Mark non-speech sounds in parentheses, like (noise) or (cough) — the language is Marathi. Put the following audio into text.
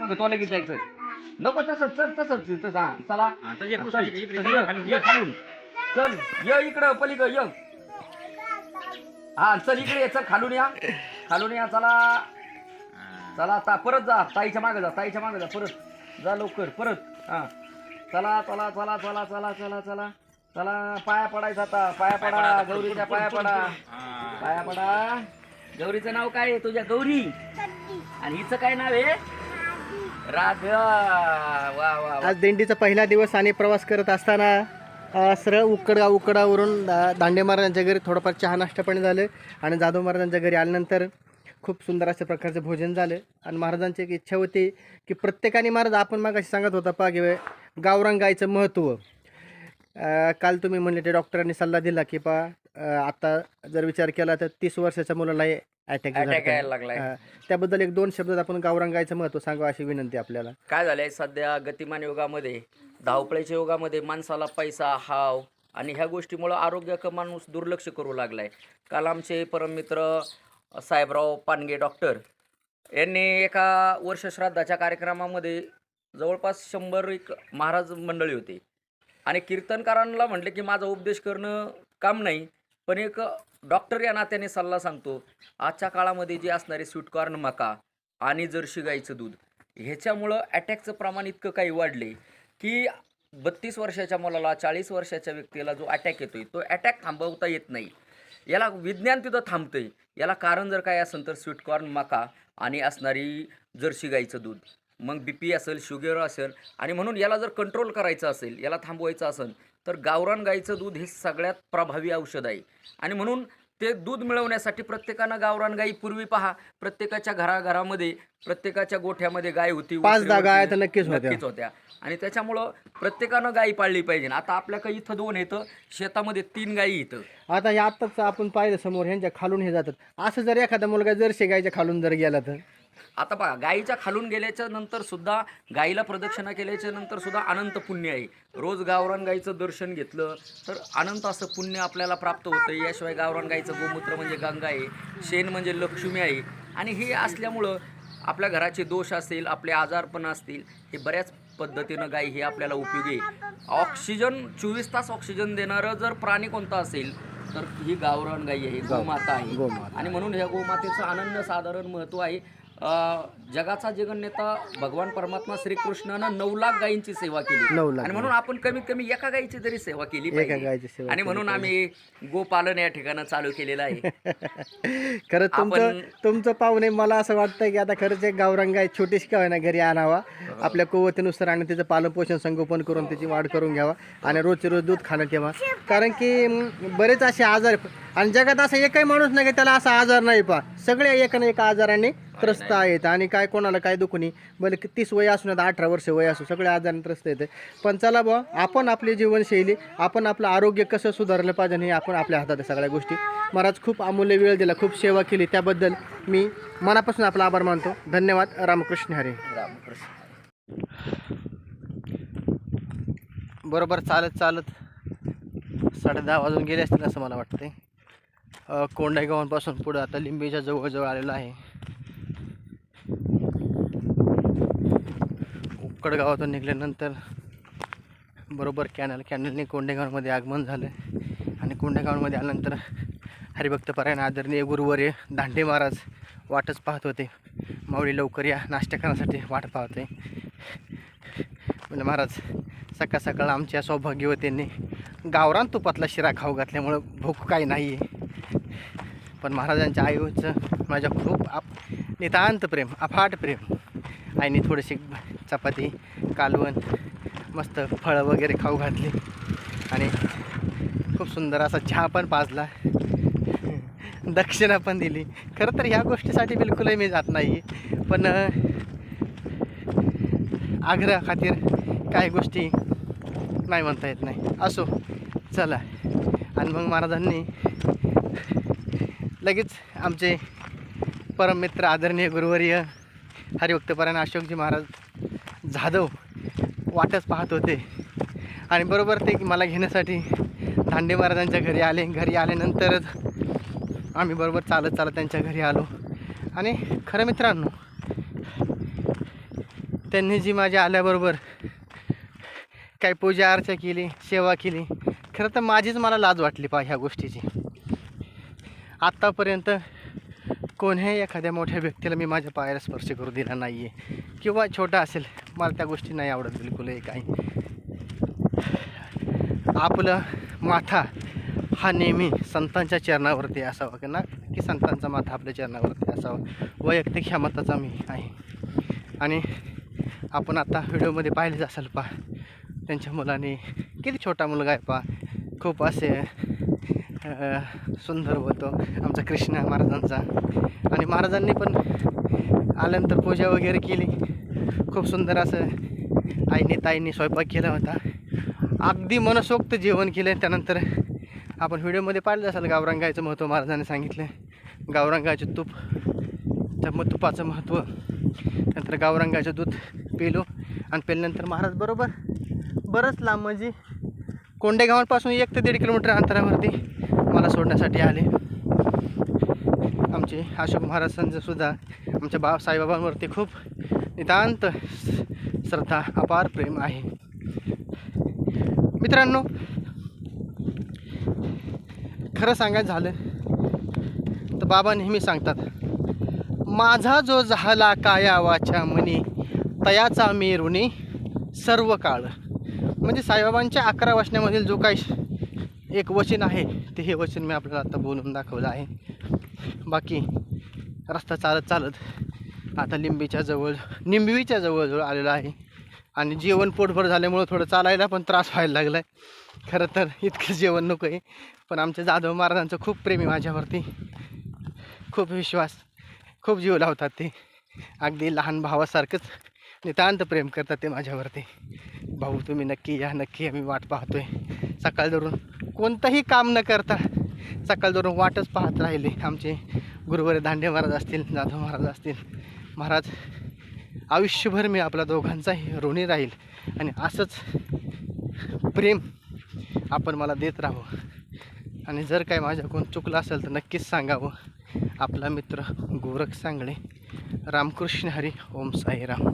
मग तो लगेच जायचं. नको तसं चल तसंच तसं हा, चला. आता ये, चल, इकडे, इकडे, ये, खाली, ये खालून. चल ये इकडं पलीकडं ये. हा चल इकडे ये चल खालून या. खालून या चला. चला आता परत जा ताईच्या मागे जा ताईच्या मागे जा परत. जा लवकर परत. हा. चला चला चला चला चला चला चला. चला पाया पडायचं आता. पाया पडा गौरीच्या पाया पडा. हा. पाया पडा. गौरीचं नाव काय आहे तुझ्या? गौरी. आणि हिचं काय नाव आहे? राधा वा वा वा. आज दिंडीचा पहिला दिवस आणि प्रवास करत असताना अ, सरळ उकडगाव उकडावरून दा दांडे महाराजांच्या घरी थोडंफार चहा नाश्ता पण झालं आणि जाधव महाराजांच्या घरी आल्यानंतर खूप सुंदर अशा प्रकारचं भोजन झालं. आणि महाराजांची एक इच्छा होती की प्रत्येकाने महाराज आपण मागाशी सांगत होता पा की गावरान गायचं महत्त्व. अ, काल तुम्ही म्हणले ते डॉक्टरांनी सल्ला दिला की पा अ, आता जर विचार केला तर तीस वर्षाच्या मुलाला अटॅक अटॅक यायला लागलाय. त्याबद्दल एक दोन शब्दात आपण गावरान गायचं महत्त्व सांगावं अशी विनंती आपल्याला. काय झालंय सध्या गतिमान युगामध्ये धावपळीच्या युगामध्ये माणसाला पैसा हाव आणि ह्या गोष्टीमुळं आरोग्याकडे माणूस दुर्लक्ष करू लागलाय. काल आमचे परममित्र साहेबराव पानगे डॉक्टर यांनी एका वर्षश्राद्धाच्या कार्यक्रमामध्ये जवळपास शंभर एक महाराज मंडळी होती. आणि कीर्तनकारांना म्हटले की माझा उपदेश करणं काम नाही. पण एक डॉक्टर या नात्याने सल्ला सांगतो आजच्या काळामध्ये जे असणारी स्वीटकॉर्न मका आणि जर्शी गाईचं दूध ह्याच्यामुळं अटॅकचं प्रमाण इतकं काही वाढले की बत्तीस वर्षाच्या मुलाला चाळीस वर्षाच्या व्यक्तीला जो अटॅक आहे तो अटॅक थांबवता येत नाही. याला विज्ञान तिथं थांबतं आहे याला कारण जर काय असेल तर स्वीटकॉर्न मका आणि असणारी जर्सी गाईचं दूध. मग बी पी असेल शुगर असेल आणि म्हणून याला जर कंट्रोल करायचं असेल याला थांबवायचं असेल तर गावरान गाईचं दूध हे सगळ्यात प्रभावी औषध आहे. आणि म्हणून ते दूध मिळवण्यासाठी प्रत्येकानं गावरान गाई पूर्वी पहा. प्रत्येकाच्या घराघरामध्ये प्रत्येकाच्या गोठ्यामध्ये गाय होती पाच दहा. गाया तर नक्कीच होत्या. नक्कीच होत्या. आणि त्याच्यामुळं प्रत्येकानं गाई पाळली पाहिजे. आता आपल्याकडे इथं दोन येतं शेतामध्ये तीन गायी इथं. आता हे आत्ताच आपण पाहिलं समोर ह्यांच्या खालून हे जातात. असं जर एखादा मुलगा जर शेगायच्या खालून जर गेला तर? आता पहा गाईच्या खालून गेल्याच्यानंतर सुद्धा गाईला प्रदक्षिणा केल्याच्यानंतर सुद्धा अनंत पुण्य आहे. रोज गावरान गाईचं दर्शन घेतलं तर अनंत असं पुण्य आपल्याला प्राप्त होतं. याशिवाय गावरान गाईचं गोमूत्र म्हणजे गंगा आहे शेण म्हणजे लक्ष्मी आहे. आणि हे असल्यामुळं आपल्या घराचे दोष असेल आपले आजारपण असतील हे बऱ्याच पद्धतीनं गाई ही आपल्याला उपयोगी आहे. ऑक्सिजन चोवीस तास ऑक्सिजन देणारं जर प्राणी कोणता असेल तर ही गावरान गाई आहे गोमाता आहे. आणि म्हणून ह्या गोमातेचं अनन्य साधारण महत्त्व आहे. जगाचा जगन्नेता भगवान परमात्मा श्रीकृष्णानं नऊ लाख गायींची सेवा केली. नऊ लाख आणि म्हणून आपण कमीत कमी एका गायीची तरी सेवा केली एका पाहिजे. गायीची सेवा आणि म्हणून आम्ही गोपालन या ठिकाणी चालू केलेलं आहे. (laughs) खरं तुमचं आपण- तुमचं पाहुणे मला असं वाटतं की आता खरंच एक गावरान गाय छोटीशी का होईना घरी आणावा. आपल्या कुवतीनुसार आणि तिचं पालनपोषण संगोपन करून त्याची वाढ करून घ्यावा आणि रोजचे रोज दूध खाणं ठेवा. कारण की म, बरेच असे आजार आणि जगात असं एकही माणूस नाही की त्याला असा आजार नाही पा. सगळे एका ना एका आजाराने त्रस्त आहेत आणि काय कोणाला काय दुखू नाही. भले की तीस वय असू ना अठरा वर्ष वय असू सगळे आजाराने त्रस्त येते पण चला बुवा आपण आपली जीवनशैली आपण आपलं आरोग्य कसं सुधारलं पाहिजे हे आपण आपल्या हातात आहे सगळ्या गोष्टी. महाराज खूप अमूल्य वेळ दिला खूप सेवा केली. त्याबद्दल मी मनापासून आपला आभार मानतो. धन्यवाद. रामकृष्ण हरे. रामकृष्ण बरोबर चालत चालत साडे दहा वाजून गेले असतील असं मला वाटते कोंडाईगावांपासून पुढं आता लिंबीच्या जवळजवळ आलेलं आहे. उक्कड गावातून निघाल्यानंतर बरोबर कॅनल कॅनलने कोंडेगावमध्ये आगमन झालं आणि कोंडेगावमध्ये आल्यानंतर हरिभक्त परायण आदरणीय गुरुवर्य दांडे महाराज वाटच पाहत होते. माऊली लवकर या नाश्ता करण्यासाठी वाट पाहते म्हणजे महाराज सकाळ सकाळ आमच्या सौभाग्यवतींनी गावरान तुपातला शिरा खाऊ घातल्यामुळं भूक काही नाही आहे पण महाराजांच्या आईवरचं माझ्या खूप आप नितांत प्रेम अफाट प्रेम. आईने थोडीशी चपाती कालवण मस्त फळं वगैरे खाऊ घातली. आणि खूप सुंदर असा चहा पण पाजला. दक्षिणा पण दिली. खरं तर ह्या गोष्टीसाठी बिलकुलही मी जात नाही पण अं, आग्रह खातीर काही गोष्टी नाही म्हणता येत नाही. असो चला. आणि मग महाराजांनी लगेच आमचे परममित्र आदरणीय गुरुवर्य हरिभक्तपरायण अशोकजी महाराज जाधव वाटच पाहत होते. आणि बरोबर ते मला घेण्यासाठी दांडे महाराजांच्या घरी आले. घरी आल्यानंतरच आम्ही बरोबर चालत चालत त्यांच्या घरी आलो. आणि खरं मित्रांनो त्यांनी जी माझ्या आल्याबरोबर काही पूजा अर्चा केली सेवा केली खरं तर माझीच मला लाज वाटली पा ह्या गोष्टीची. आत्तापर्यंत कोण्याही एखाद्या मोठ्या व्यक्तीला मी माझ्या पायाला स्पर्श करू दिला नाही आहे किंवा छोटा असेल मला त्या गोष्टी नाही आवडत बिलकुलही काही. आपलं माथा हा नेहमी संतांच्या चरणावरती असावा की ना? की संतांचा माथा आपल्या चरणावरती असावा. वैयक्तिक ह्या मताचा मी आहे. आणि आपण आता व्हिडिओमध्ये पाहिलेच असेल पा त्यांच्या मुलाने किती छोटा मुलगा आहे पा खूप असे सुंदर होतो आमचा कृष्णा महाराजांचा. आणि महाराजांनी पण आल्यानंतर पूजा वगैरे केली. खूप सुंदर असं आईने ताईने स्वयंपाक केला होता. अगदी मनसोक्त जेवण केलं. त्यानंतर आपण व्हिडिओमध्ये पाहिलं असाल गावरान महत्त्व महाराजांनी सांगितलं. गावरंगाचे तूप त्या मग तुपाचं महत्त्व. नंतर गावरंगाचं दूध पिलो. आणि पेल्यानंतर महाराज बरोबर बरंच लांब म्हणजे कोंडेगावांपासून एक ते दीड किलोमीटर अंतरावरती मला सोडण्यासाठी आले. आमचे अशोक महाराजांचंसुद्धा आमच्या बा साईबाबांवरती खूप नितांत श्रद्धा अपार प्रेम आहे. मित्रांनो खरं सांगायचं झालं तर बाबा नेहमी सांगतात माझा जो झाला काया वाचा मनी तयाचा मी ऋणी सर्व काळ. म्हणजे साईबाबांच्या अकरा वचनामधील जो काही एक वचन आहे ते हे वचन मी आपल्याला आता बोलून दाखवलं आहे. बाकी रस्ता चालत चालत आता लिंबीच्या जवळ निंबवीच्या जवळजवळ आलेलो आहे. आणि जेवण पोटभर झाल्यामुळं थोडं चालायला पण त्रास व्हायला लागला आहे खरं तर इतकं जेवण नको आहे पण आमच्या जाधव महाराजांचं खूप प्रेमी माझ्यावरती. खूप विश्वास खूप जीव लावतात ते. अगदी लहान भावासारखंच नितांत प्रेम करतात ते माझ्यावरती. भाऊ तुम्ही नक्की या नक्की आम्ही वाट पाहतोय. सकाळ धरून. कोणतंही काम न करता सकाळ धरून वाटच पाहत राहिले. आमचे गुरुवारी दांडे महाराज असतील जाधव महाराज असतील. महाराज आयुष्यभर मी आपल्या दोघांचाही ऋणी राहील आणि असंच प्रेम आपण मला देत राहू आणि जर काय माझ्याकडून चुकलं असेल तर नक्कीच सांगावं. आपला मित्र गोरख सांगळे. रामकृष्ण हरी ओम साईराम.